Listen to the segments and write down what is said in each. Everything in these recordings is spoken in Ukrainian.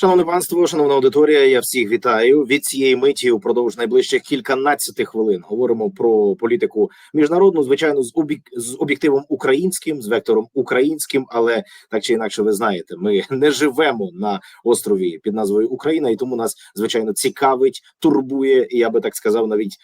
Шановне панство, шановна аудиторія, я всіх вітаю від цієї миті. Упродовж найближчих кільканадцяти хвилин говоримо про політику міжнародну, звичайно, з обік з об'єктивом українським, з вектором українським, але так чи інакше, ви знаєте, ми не живемо на острові під назвою Україна, і тому нас звичайно цікавить, турбує, і я би так сказав, навіть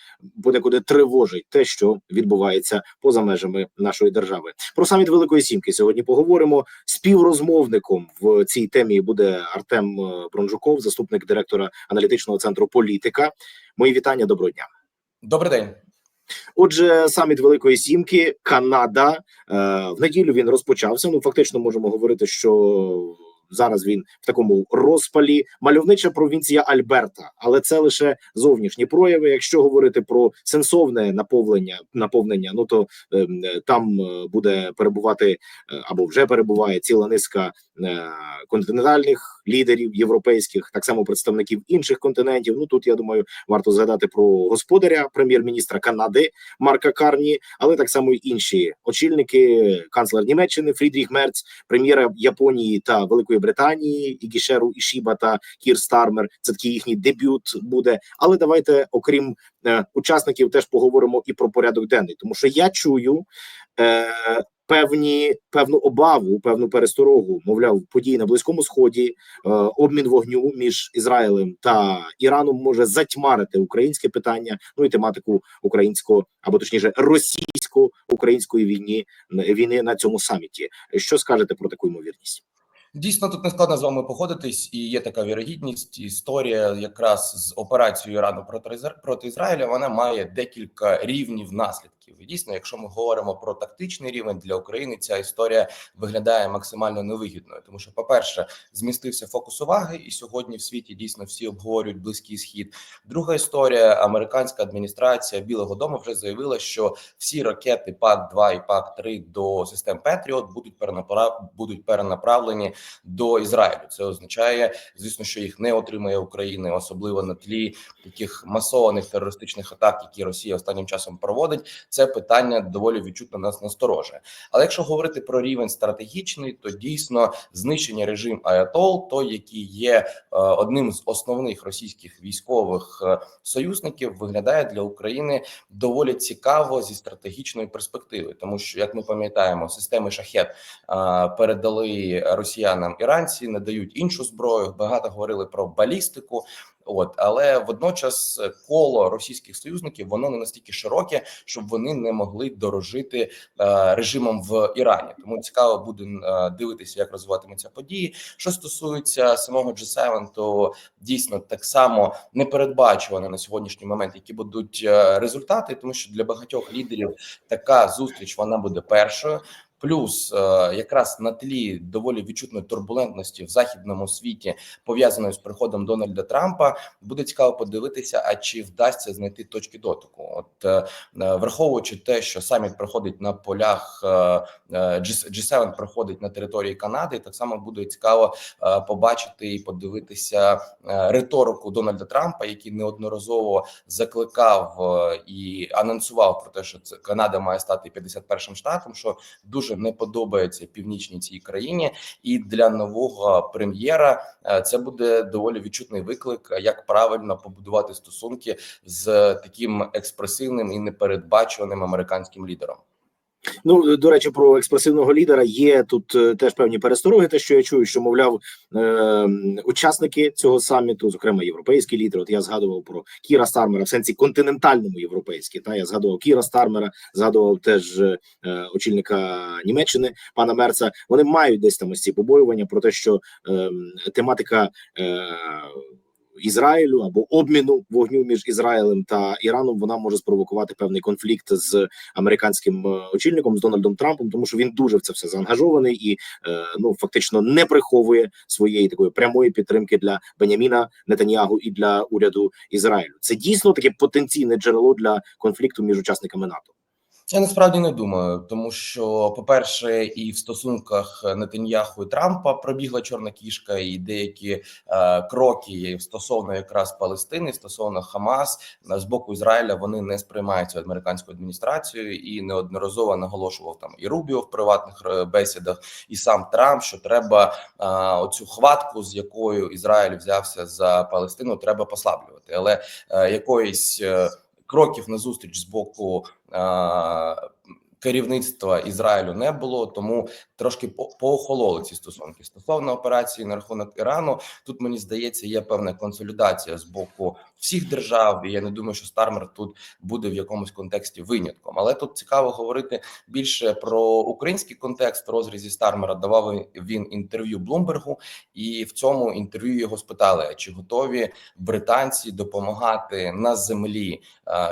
подекуди тривожить те, що відбувається поза межами нашої держави. Про саміт Великої Сімки сьогодні поговоримо. Співрозмовником в цій темі буде Артем Бронжуков, заступник директора аналітичного центру політика. Мої вітання. Доброго дня. Добрий день. Отже, саміт Великої Сімки, Канада е, в неділю він розпочався. Ну фактично можемо говорити, що зараз він в такому розпалі. Мальовнича провінція Альберта, але це лише зовнішні прояви. Якщо говорити про сенсовне наповнення, наповнення, ну то е, там е, буде перебувати е, або вже перебуває ціла низка е, континентальних лідерів європейських, так само представників інших континентів. Ну тут я думаю, варто згадати про господаря прем'єр-міністра Канади Марка Карні, але так само й інші очільники, канцлер Німеччини Фрідріх Мерц, прем'єра Японії та Великої Британії Ігішеру Ішіба та Кір Стармер. Це такий їхній дебют буде. Але давайте, окрім е, учасників, теж поговоримо і про порядок денний, тому що я чую. Е, Певні певну обаву, певну пересторогу, мовляв, події на близькому сході, е, обмін вогню між Ізраїлем та Іраном може затьмарити українське питання, ну і тематику українського або точніше російсько-української війни війни на цьому саміті. Що скажете про таку ймовірність? Дійсно, тут не складно з вами походитись, і є така вірогідність. Історія якраз з операцією Ірану проти Ізраїля вона має декілька рівнів наслідків. І дійсно, якщо ми говоримо про тактичний рівень для України, ця історія виглядає максимально невигідною, тому що, по-перше, змістився фокус уваги, і сьогодні в світі дійсно всі обговорюють близький схід. Друга історія: американська адміністрація Білого Дому вже заявила, що всі ракети ПАК 2 і ПАК 3 до систем Петріот будуть перенаправ... будуть перенаправлені до Ізраїлю. Це означає, звісно, що їх не отримає Україна, особливо на тлі таких масованих терористичних атак, які Росія останнім часом проводить. Це питання доволі відчутно нас насторожує. Але якщо говорити про рівень стратегічний, то дійсно знищення режим Аятол, той, який є е, одним з основних російських військових е, союзників, виглядає для України доволі цікаво зі стратегічної перспективи, тому що як ми пам'ятаємо, системи шахет е, передали росіянам іранці, надають іншу зброю. Багато говорили про балістику. От, але водночас коло російських союзників воно не настільки широке, щоб вони не могли дорожити е, режимом в Ірані. Тому цікаво буде е, дивитися, як розвиватимуться події. Що стосується самого G7, то дійсно так само не передбачувано на сьогоднішній момент, які будуть е, результати, тому що для багатьох лідерів така зустріч вона буде першою. Плюс е, якраз на тлі доволі відчутної турбулентності в західному світі, пов'язаної з приходом Дональда Трампа, буде цікаво подивитися, а чи вдасться знайти точки дотику. От е, е, враховуючи те, що саміт проходить на полях е, е, G- G7 проходить на території Канади, так само буде цікаво е, побачити і подивитися е, риторику Дональда Трампа, який неодноразово закликав е, і анонсував про те, що це Канада має стати 51-м штатом. що дуже не подобається північній цій країні, і для нового прем'єра е, це буде доволі відчутний виклик, як правильно побудувати стосунки з таким експресивним і непередбачуваним американським лідером. Ну до речі, про експресивного лідера є тут е, теж певні перестороги. Те, що я чую, що мовляв е, учасники цього саміту, зокрема європейські лідери. От я згадував про Кіра Стармера в сенсі континентальному європейські. Та я згадував Кіра Стармера, згадував теж е, очільника Німеччини пана Мерца. Вони мають десь там ось ці побоювання про те, що е, тематика. Е, Ізраїлю або обміну вогню між Ізраїлем та Іраном вона може спровокувати певний конфлікт з американським е, очільником з Дональдом Трампом, тому що він дуже в це все заангажований і е, ну фактично не приховує своєї такої прямої підтримки для Беняміна Нетаньягу і для уряду Ізраїлю. Це дійсно таке потенційне джерело для конфлікту між учасниками НАТО. Я насправді не думаю, тому що, по-перше, і в стосунках Нетаньяху і Трампа пробігла чорна кішка, і деякі е, кроки стосовно якраз Палестини, стосовно Хамас з боку Ізраїля, вони не сприймаються американською адміністрацією і неодноразово наголошував там і Рубіо в приватних е, бесідах, і сам Трамп, що треба е, оцю хватку, з якою Ізраїль взявся за Палестину, треба послаблювати, але е, якоїсь. Е, Кроків на зустріч з боку керівництва Ізраїлю не було, тому трошки поохололи ці стосунки. Стосовно операції на рахунок Ірану, тут мені здається, є певна консолідація з боку всіх держав. і Я не думаю, що Стармер тут буде в якомусь контексті винятком. Але тут цікаво говорити більше про український контекст. В розрізі Стармера давав він інтерв'ю Блумбергу, і в цьому інтерв'ю його спитали: чи готові британці допомагати на землі,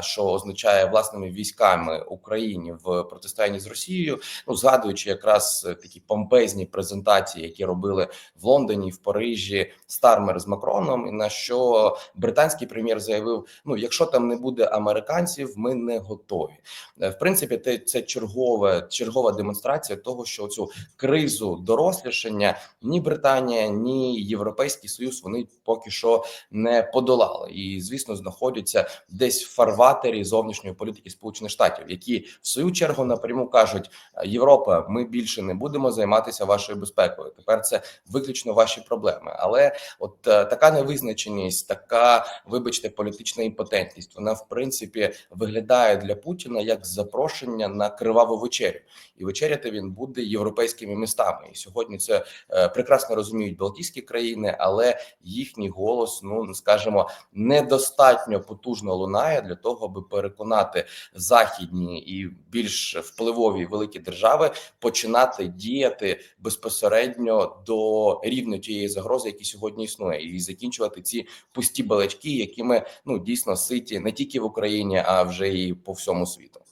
що означає власними військами Україні в протистоянні з Росією. Ну згадуючи якраз такі помпезні презентації, які робили в Лондоні, в Парижі Стармер з Макроном, і на що британський прем'єр заявив: ну якщо там не буде американців, ми не готові. В принципі, це чергова чергова демонстрація того, що цю кризу дорослішання ні Британія, ні Європейський Союз вони поки що не подолали, і звісно знаходяться десь в фарватері зовнішньої політики Сполучених Штатів, які в свою чергу напряму кажуть: Європа, ми більше не будемо займатися вашою безпекою. Тепер це виключно ваші проблеми. Але от е, така невизначеність, така, вибачте, політична імпотентність, вона в принципі виглядає для Путіна як запрошення на криваву вечерю, і вечеряти він буде європейськими містами. І сьогодні це е, прекрасно розуміють Балтійські країни, але їхній голос, ну скажімо, недостатньо потужно лунає для того, аби переконати західні і більш впливові великі держави починати діяти безпосередньо до рівня тієї загрози, які сьогодні існує, і закінчувати ці пусті балачки, якими ну дійсно ситі не тільки в Україні, а вже і по всьому світу.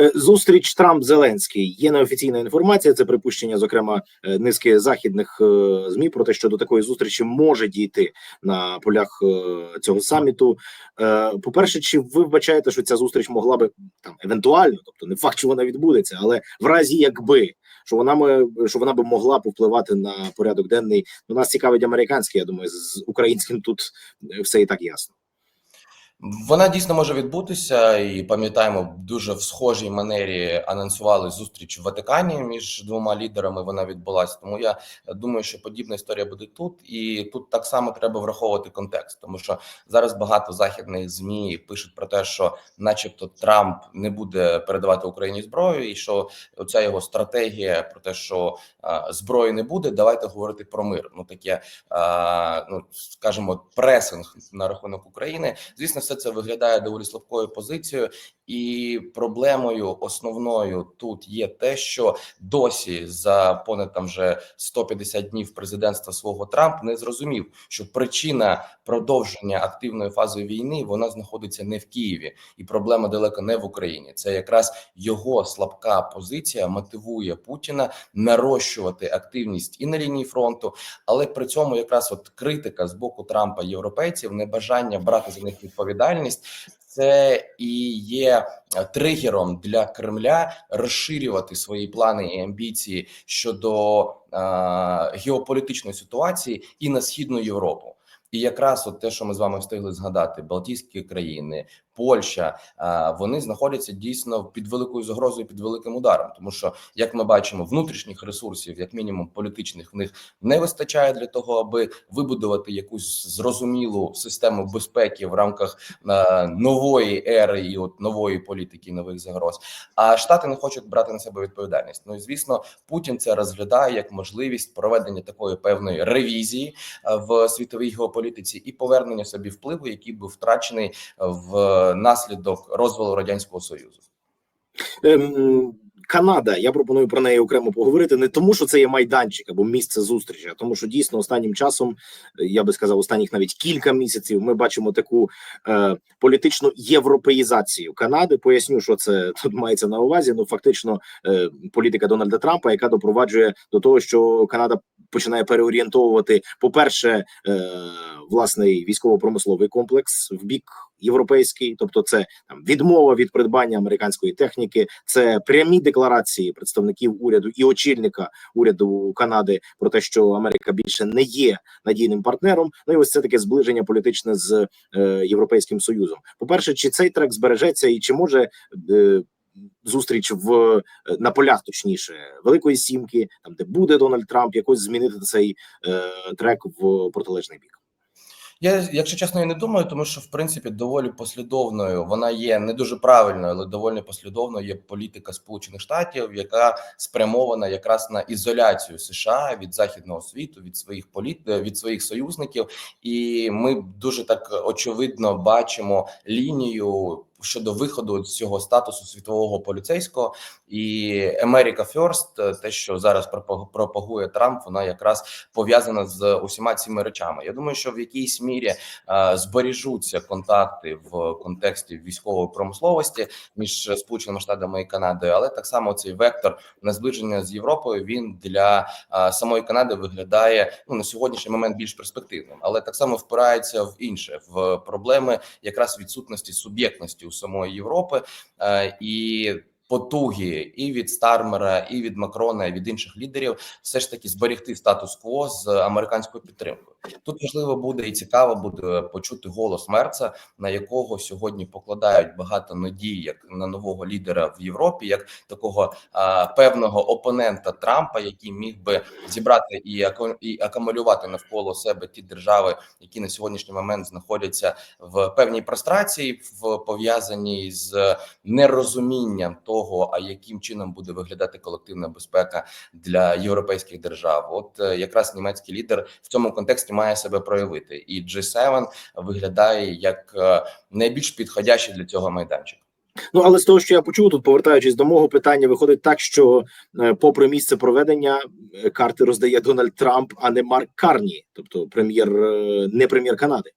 Е, зустріч Трамп Зеленський є неофіційна інформація. Це припущення, зокрема, е, низки західних е, змі про те, що до такої зустрічі може дійти на полях цього саміту. По перше, чи ви вбачаєте, що ця зустріч могла би там евентуально, тобто не факт, що вона відбудеться, але в разі якби що вона ми що вона би могла повпливати на порядок денний. Ну нас цікавить американський. Я думаю, з українським тут все і так ясно. Вона дійсно може відбутися, і пам'ятаємо, дуже в схожій манері анонсували зустріч в Ватикані між двома лідерами. Вона відбулася. Тому я думаю, що подібна історія буде тут, і тут так само треба враховувати контекст, тому що зараз багато західних змі пишуть про те, що, начебто, Трамп не буде передавати Україні зброю, і що оця його стратегія про те, що зброї не буде. Давайте говорити про мир. Ну таке ну скажімо, пресинг на рахунок України. Звісно все це виглядає доволі слабкою позицією, і проблемою основною тут є те, що досі за понад там вже 150 днів президентства свого Трамп не зрозумів, що причина продовження активної фази війни вона знаходиться не в Києві, і проблема далеко не в Україні. Це якраз його слабка позиція мотивує Путіна нарощувати активність і на лінії фронту, але при цьому якраз от критика з боку Трампа європейців, небажання брати за них відповідальність. Це і є тригером для Кремля розширювати свої плани і амбіції щодо е, геополітичної ситуації і на східну Європу. І якраз от те, що ми з вами встигли згадати, Балтійські країни, Польща, вони знаходяться дійсно під великою загрозою, під великим ударом, тому що як ми бачимо, внутрішніх ресурсів, як мінімум політичних, в них не вистачає для того, аби вибудувати якусь зрозумілу систему безпеки в рамках нової ери і от нової політики, нових загроз. А штати не хочуть брати на себе відповідальність. Ну і звісно, Путін це розглядає як можливість проведення такої певної ревізії в світовій геополітиці і повернення собі впливу, який був втрачений в наслідок розвалу радянського союзу. Ем, Канада, я пропоную про неї окремо поговорити не тому, що це є майданчик або місце зустрічі, а тому, що дійсно останнім часом я би сказав, останніх навіть кілька місяців ми бачимо таку е, політичну європеїзацію Канади. Поясню, що це тут мається на увазі. Ну фактично, е, політика Дональда Трампа, яка допроваджує до того, що Канада починає переорієнтовувати, по перше, е, власний військово-промисловий комплекс в бік європейський, тобто це там відмова від придбання американської техніки, це прямі декларації представників уряду і очільника уряду Канади про те, що Америка більше не є надійним партнером. Ну і ось це таке зближення політичне з е, європейським союзом. По перше, чи цей трек збережеться, і чи може е, зустріч в е, на полях, точніше, Великої Сімки, там де буде Дональд Трамп, якось змінити цей е, трек в протилежний бік. Я, якщо чесно, я не думаю, тому що в принципі доволі послідовною вона є не дуже правильною, але доволі послідовною є політика Сполучених Штатів, яка спрямована якраз на ізоляцію США від західного світу, від своїх політ від своїх союзників, і ми дуже так очевидно бачимо лінію. Щодо виходу з цього статусу світового поліцейського. І America First, те, що зараз пропаг- пропагує Трамп, вона якраз пов'язана з усіма цими речами. Я думаю, що в якійсь мірі е, збережуться контакти в контексті військової промисловості між Сполученими Штатами і Канадою, але так само цей вектор на зближення з Європою він для е, самої Канади виглядає ну на сьогоднішній момент більш перспективним, але так само впирається в інше в проблеми якраз відсутності суб'єктності у самої Європи е, і. Потуги і від Стармера, і від Макрона, і від інших лідерів, все ж таки зберегти статус-кво з американською підтримкою. Тут важливо буде і цікаво буде почути голос Мерца, на якого сьогодні покладають багато надій, як на нового лідера в Європі, як такого а, певного опонента Трампа, який міг би зібрати і, і акумулювати навколо себе ті держави, які на сьогоднішній момент знаходяться в певній прострації, в пов'язаній з нерозумінням того, а яким чином буде виглядати колективна безпека для європейських держав. От е, якраз німецький лідер в цьому контексті має себе проявити, і G7 виглядає як е, найбільш підходящий для цього майданчик. Ну але з того, що я почув, тут повертаючись до мого питання, виходить так, що е, попри місце проведення карти роздає Дональд Трамп, а не Марк Карні, тобто прем'єр не прем'єр Канади.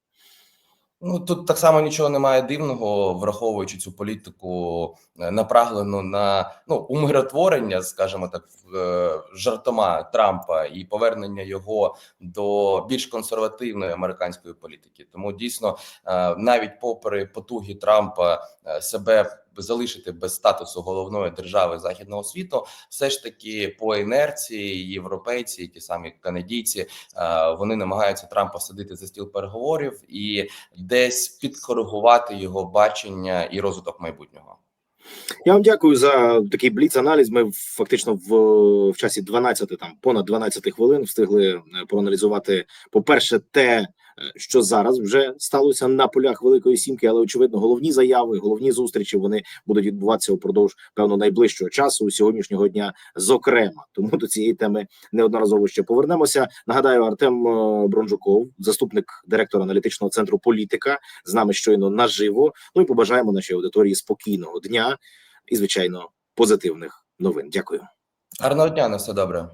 Ну тут так само нічого немає дивного, враховуючи цю політику е, направлену на ну умиротворення, скажімо так, е, жартома Трампа і повернення його до більш консервативної американської політики. Тому дійсно, е, навіть попри потуги Трампа себе залишити без статусу головної держави західного світу, все ж таки по інерції європейці, ті самі канадійці, е, вони намагаються Трампа садити за стіл переговорів і десь підкоригувати його бачення і розвиток майбутнього. Я вам дякую за такий бліц-аналіз. Ми фактично в, в часі 12, там понад 12 хвилин встигли е, проаналізувати, по-перше, те, е, що зараз вже сталося на полях Великої Сімки, але очевидно, головні заяви, головні зустрічі вони будуть відбуватися упродовж певно найближчого часу сьогоднішнього дня, зокрема. Тому до цієї теми неодноразово ще повернемося. Нагадаю, Артем е, Бронжуков, заступник директора аналітичного центру політика, з нами щойно наживо. Ну і побажаємо нашій аудиторії спокійного дня і, звичайно, позитивних новин. Дякую. Гарного дня на все добре.